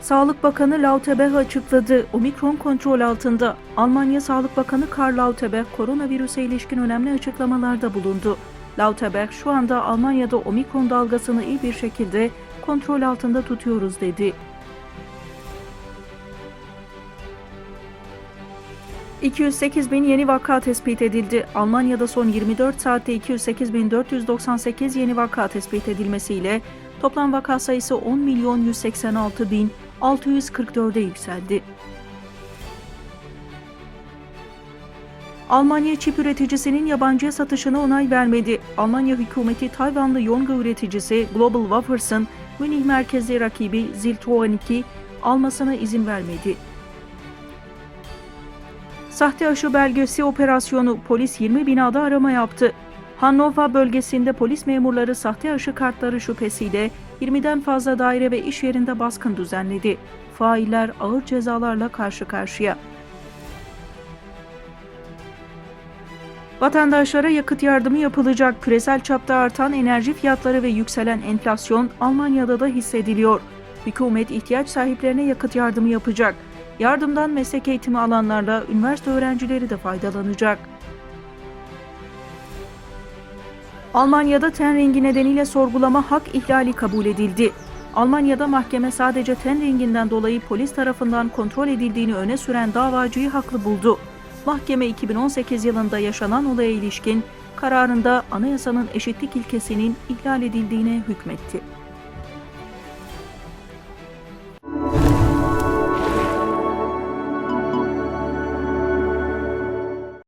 Sağlık Bakanı Lauterbach açıkladı. Omikron kontrol altında. Almanya Sağlık Bakanı Karl Lauterbach koronavirüse ilişkin önemli açıklamalarda bulundu. Lauterbach şu anda Almanya'da omikron dalgasını iyi bir şekilde kontrol altında tutuyoruz dedi. 208 bin yeni vaka tespit edildi. Almanya'da son 24 saatte 208.498 yeni vaka tespit edilmesiyle toplam vaka sayısı 10 milyon 186 bin 644'e yükseldi. Almanya çip üreticisinin yabancıya satışına onay vermedi. Almanya hükümeti Tayvanlı yonga üreticisi Global Wafers'ın Münih merkezli rakibi Ziltron 2 almasına izin vermedi. Sahte aşı belgesi operasyonu polis 20 binada arama yaptı. Hannover bölgesinde polis memurları sahte aşı kartları şüphesiyle 20'den fazla daire ve iş yerinde baskın düzenledi. Failler ağır cezalarla karşı karşıya. Vatandaşlara yakıt yardımı yapılacak. Küresel çapta artan enerji fiyatları ve yükselen enflasyon Almanya'da da hissediliyor. Hükümet ihtiyaç sahiplerine yakıt yardımı yapacak. Yardımdan meslek eğitimi alanlarla üniversite öğrencileri de faydalanacak. Almanya'da ten rengi nedeniyle sorgulama hak ihlali kabul edildi. Almanya'da mahkeme sadece ten renginden dolayı polis tarafından kontrol edildiğini öne süren davacıyı haklı buldu. Mahkeme 2018 yılında yaşanan olaya ilişkin kararında anayasanın eşitlik ilkesinin ihlal edildiğine hükmetti.